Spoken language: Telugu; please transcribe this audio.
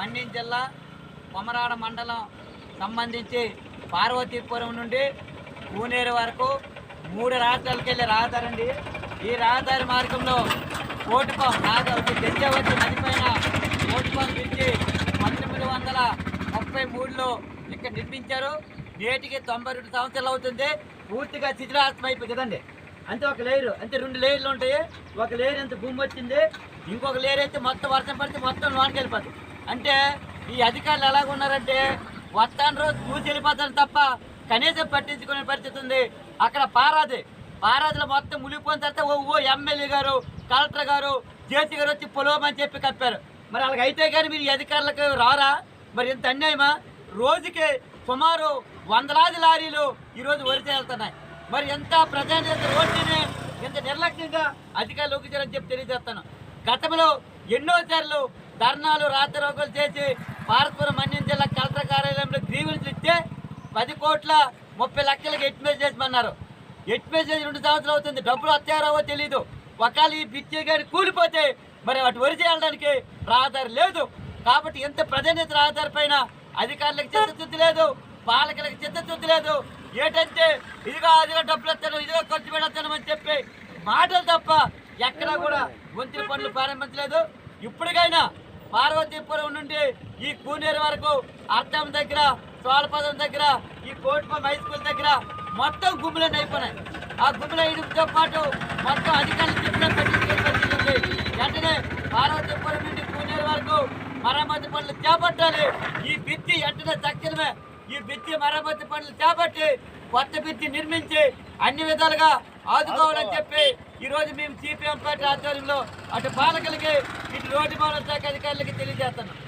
మన్యం జిల్లా కొమరాడ మండలం సంబంధించి పార్వతీపురం నుండి పూనేరు వరకు మూడు రాష్ట్రాలకు వెళ్ళే రహదారండి ఈ రహదారి మార్గంలో కోటిపం నాగవతి గంజావతి నది కోటిపం పిలిచి పంతొమ్మిది వందల ముప్పై మూడులో ఇక్కడ నిర్మించారు. నేటికి తొంభై రెండు సంవత్సరాలు అవుతుంది. పూర్తిగా శిథిలాస్తం అయిపోయి కదండి. ఒక లేయర్ అంటే రెండు లేయర్లు ఉంటాయి. ఒక లేయర్ ఎంత భూమి వచ్చింది ఇంకొక లేయర్ అయితే మొత్తం వర్షం పడితే మొత్తం లోనికి వెళ్ళిపోతుంది అంటే ఈ అధికారులు ఎలాగున్నారంటే వస్తాను రోజు పూజ వెళ్ళిపోతారు తప్ప కనీసం పట్టించుకునే పరిస్థితి ఉంది. అక్కడ పారాది. పారాదిలో మొత్తం మునిగిపోయిన తర్వాత ఓ ఓ MLA garu collector garu JC garu వచ్చి పొలవమని చెప్పి కప్పారు. మరి అలాగ అయితే కానీ మీరు ఈ అధికారులకు రారా? మరి ఇంత అన్యాయమా? రోజుకి సుమారు వందలాది లారీలు ఈరోజు వరిసే వెళ్తున్నాయి. మరి ఎంత ప్రజానేత రోడ్డుని ఎంత నిర్లక్ష్యంగా అధికారులు ఒగ్గిచారని చెప్పి తెలియజేస్తాను. గతంలో ఎన్నోసార్లు ధర్నాలు రాత్రోగులు చేసి పార్వపురం మన్యం జిల్లా కలెక్టర్ కార్యాలయంలో గ్రీవెన్స్ ఇస్తే పది కోట్ల ముప్పై లక్షలకు ఎట్మేజ్ చేసమన్నారు. ఎట్మేజ్ చేసి రెండు సంవత్సరాలు అవుతుంది. డబ్బులు వస్తారో తెలియదు ఒకవేళ ఈ పిచ్చి గారి కూలిపోతే మరి వాటి వరి చేయడానికి రహదారి లేదు. కాబట్టి ఎంత ప్రజానేత రహదారి పైన అధికారులకు చిత్తశుద్ధి లేదు పాలకులకు చిత్తశుద్ధి లేదు. ఏంటంటే ఇదిగో అదిగో డబ్బులు వస్తాను ఇదిగో ఖర్చు పెడతాను అని చెప్పి మాటలు తప్ప ఎక్కడా కూడా మంత్రి పనులు ప్రారంభించలేదు. ఇప్పటికైనా పార్వతీపురం నుండి ఈ కూనేరు వరకు అర్థం దగ్గర సోలపదం దగ్గర ఈ కోటిపం హై స్కూల్ దగ్గర మొత్తం గుమ్ములన్నీ అయిపోయినాయి. ఆ గుమ్ములు ఇడుపుతో పాటు మొత్తం అధికారులు చెప్పిన పట్టించుకుంటుంది వెంటనే పార్వతీపురం నుండి కూనేరు వరకు మరమ్మతి పనులు చేపట్టాలి. ఈ బిత్తి వెంటనే తక్షణమే ఈ బిత్తి మరమ్మతి పనులు చేపట్టి కొత్త బిత్తి నిర్మించి అన్ని విధాలుగా ఆదుకోవాలని చెప్పి ఈరోజు మేము సిపిఎం పార్టీ ఆధ్వర్యంలో అటు పాలకులకి ఇటు రోడ్డు భవన శాఖ అధికారులకి తెలియజేస్తున్నాం.